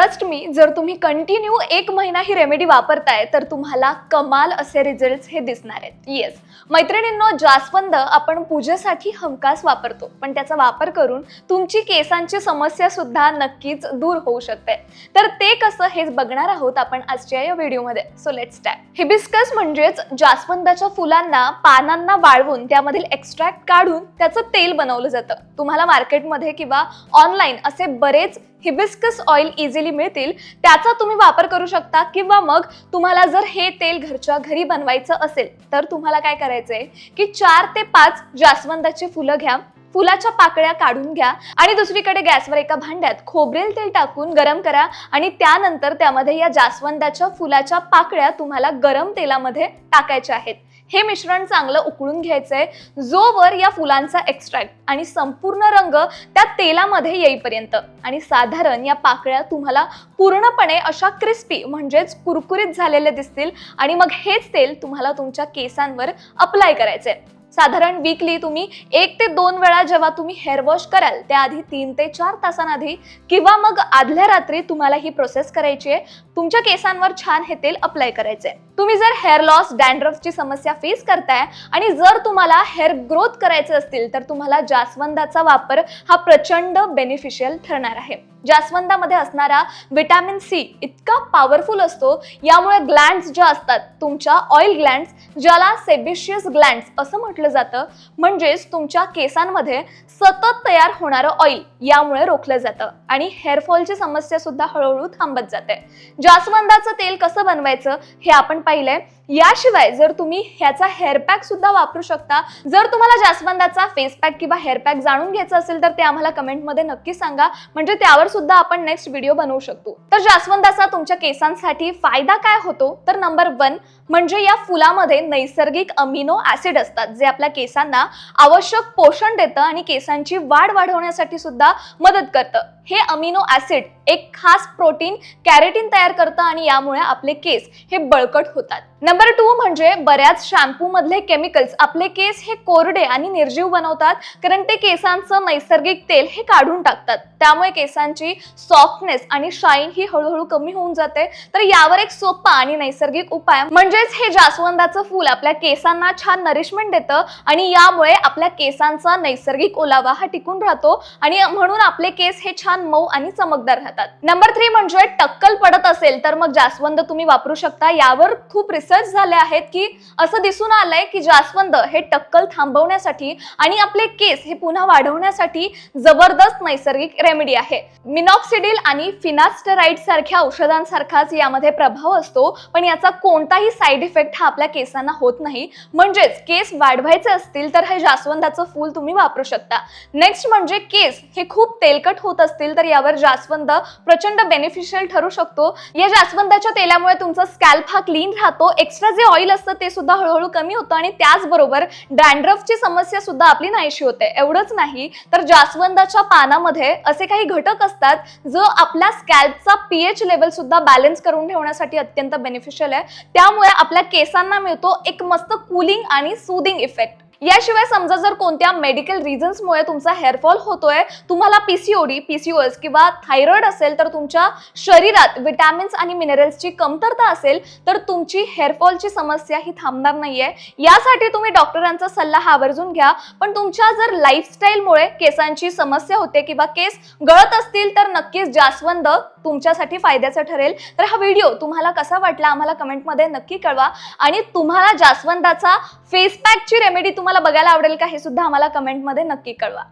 Trust me जर तुम्ही continue एक महिना ही रेमेडी वापरताय तर तुम्हाला कमाल असे रिझल्ट हे दिसणार आहेत. येस मैत्रिणींनो जास्वंद आपण पूजेसाठी हमखास वापरतो. पण त्याचा वापर करून तुमची केसांची समस्या सुद्धा नक्कीच दूर होऊ शकते. तर ते कसं हेच बघणार आहोत आपण आजच्या या व्हिडिओमध्ये. सो लेट स्टार्ट हिबिस्कस म्हणजेच जास्वंदाच्या फुलांना पानांना वाळवून त्यामधील एक्स्ट्रॅक्ट काढून त्याचं तेल बनवलं जातं. तुम्हाला मार्केटमध्ये किंवा ऑनलाईन असे बरेच हिबिस्कस ऑइल इझिली मिळतील त्याचा तुम्ही वापर करू शकता. किंवा मग तुम्हाला जर हे तेल घरच्या घरी बनवायचं असेल तर तुम्हाला काय करायचंय? की चार ते पाच जास्वंदाची फुलं घ्या फुलाच्या पाकळ्या काढून घ्या आणि दुसरीकडे गॅसवर एका भांड्यात खोबरेल तेल टाकून गरम करा आणि त्यानंतर त्यामध्ये या जास्वंदाच्या फुलाच्या पाकळ्या तुम्हाला गरम तेलामध्ये टाकायच्या आहेत. हे मिश्रण चांगलं उकळून घ्यायचंय. जोवर या फुलांचा एक्स्ट्रॅक्ट आणि संपूर्ण रंग त्या तेलामध्ये येईपर्यंत. आणि साधारण या पाकळ्या तुम्हाला पूर्णपणे अशा क्रिस्पी म्हणजेच कुरकुरीत झालेल्या दिसतील. आणि मग हेच तेल तुम्हाला तुमच्या केसांवर अप्लाय करायचंय. साधारण वीकली तुम्ही एक ते दोन वेळा जेव्हा तुम्ही हेअर वॉश कराल त्याआधी तीन ते चार तासांआधी किंवा मग आदल्या रात्री तुम्हाला ही प्रोसेस करायची आहे. तुमच्या केसांवर छान हे तेल अप्लाय करायचंय तुम्ही जर हेअर लॉस डॅन्ड्रफची समस्या फेस करताय आणि जर तुम्हाला हेअर ग्रोथ करायचे असतील तर तुम्हाला जास्वंदाचा वापर हा प्रचंड बेनिफिशियल ठरणार आहे. जास्वंदामध्ये असणारा विटॅमिन सी इतका पॉवरफुल असतो यामुळे ग्लँड्स ज्या असतात तुमच्या ऑइल ग्लँड्स ज्याला सेबिशियस ग्लँड्स असं म्हटलं जातं. म्हणजेच तुमच्या केसांमध्ये सतत तयार होणारं ऑइल यामुळे रोखलं जातं. आणि हेअरफॉलची समस्या सुद्धा हळूहळू थांबत जाते. जास्वंदाचं तेल कसं बनवायचं हे आपण पाहिलंय. याशिवाय जर तुम्ही ह्याचा हेअर पॅक सुद्धा वापरू शकता. जर तुम्हाला जास्वंदाचा फेस पॅक किंवा हेअर पॅक जाणून घ्यायचं असेल तर ते आम्हाला कमेंटमध्ये नक्की सांगा. म्हणजे त्यावर सुद्धा आपण नेक्स्ट व्हिडिओ बनवू शकतो. तर जास्वंदाचा तुमच्या केसांसाठी फायदा काय होतो? तर नंबर वन म्हणजे या फुलामध्ये नैसर्गिक अमिनो ऍसिड असतात जे आपल्या केसांना आवश्यक पोषण देतं आणि केसांची वाढ वाढवण्यासाठी सुद्धा मदत करतं. हे अमिनो ऍसिड एक खास प्रोटीन कॅरेटिन तयार करतं आणि यामुळे आपले केस हे बळकट होतात. नंबर टू म्हणजे बऱ्याच शॅम्पू मधले केमिकल्स आपले केस हे कोरडे आणि निर्जीव बनवतात कारण ते केसांचं नैसर्गिक तेल हे काढून टाकतात. त्यामुळे केसांची सॉफ्टनेस आणि शाईन ही हळूहळू कमी होऊन जाते. तर यावर एक सोपा आणि नैसर्गिक उपाय म्हणजेच हे जास्वंदाचं फूल आपल्या केसांना छान नरिशमेंट देतं आणि यामुळे आपल्या केसांचा नैसर्गिक ओलावा हा टिकून राहतो. आणि म्हणून आपले केस हे छान मऊ आणि चमकदार राहतात. नंबर थ्री म्हणजे टक्कल पडत असेल तर मग जास्वंद तुम्ही वापरू शकता. यावर खूप रिसर्च झाले आहेत की असं दिसून आलंय की जास्वंद हे टक्कल थांबवण्यासाठी आणि आपले केस हे पुन्हा वाढवण्यासाठी जबरदस्त नैसर्गिक रेमेडी आहे. मिनॉक्सिडिल आणि फिनास्टराइड सारख्या औषधांसारखाच यामध्ये प्रभाव असतो पण याचा कोणताही साईड इफेक्ट हा आपल्या केसांना होत नाही. म्हणजेच केस वाढवायचे असतील तर हे जास्वंदाचं फूल तुम्ही वापरू शकता. नेक्स्ट म्हणजे केस हे खूप तेलकट होत असतील तर यावर जास्वंद प्रचंड बेनिफिशियल ठरू शकतो. या जास्वंदाच्या तेलामुळे तुमचा स्कॅल्प हा क्लीन राहतो. एक्स्ट्रा जे ऑइल असतं ते सुद्धा हळूहळू कमी होतं आणि त्याचबरोबर डॅन्ड्रफची समस्या सुद्धा आपली नाहीशी होते. एवढंच नाही तर जास्वंदाच्या पानामध्ये असे काही घटक असतात जो आपल्या स्कॅल्पचा पीएच लेवल सुद्धा बॅलन्स करून ठेवण्यासाठी अत्यंत बेनिफिशियल आहे. त्यामुळे आपल्या केसांना मिळतो एक मस्त कुलिंग आणि सुदिंग इफेक्ट याशिवाय समजा जर कोणत्या मेडिकल रिझन्समुळे तुमचा हेअरफॉल होतोय तुम्हाला पीसीओडी पीसीओएस किंवा थायरॉइड असेल तर तुमच्या शरीरात विटॅमिन्स आणि मिनरल्सची कमतरता असेल तर तुमची हेअरफॉलची समस्या ही थांबणार नाहीये. यासाठी तुम्ही डॉक्टरांचा सल्ला हा आवर्जून घ्या. पण तुमच्या जर लाईफस्टाईलमुळे केसांची समस्या होते किंवा केस गळत असतील तर नक्कीच जास्वंद तुमच्यासाठी फायद्याचं ठरेल. तर हा व्हिडिओ तुम्हाला कसा वाटला आम्हाला कमेंटमध्ये नक्की कळवा. आणि तुम्हाला जास्वंदाचा फेस पॅकची रेमेडी तुम्हाला बघायला आवडेल का हे सुद्धा आम्हाला कमेंटमध्ये नक्की कळवा.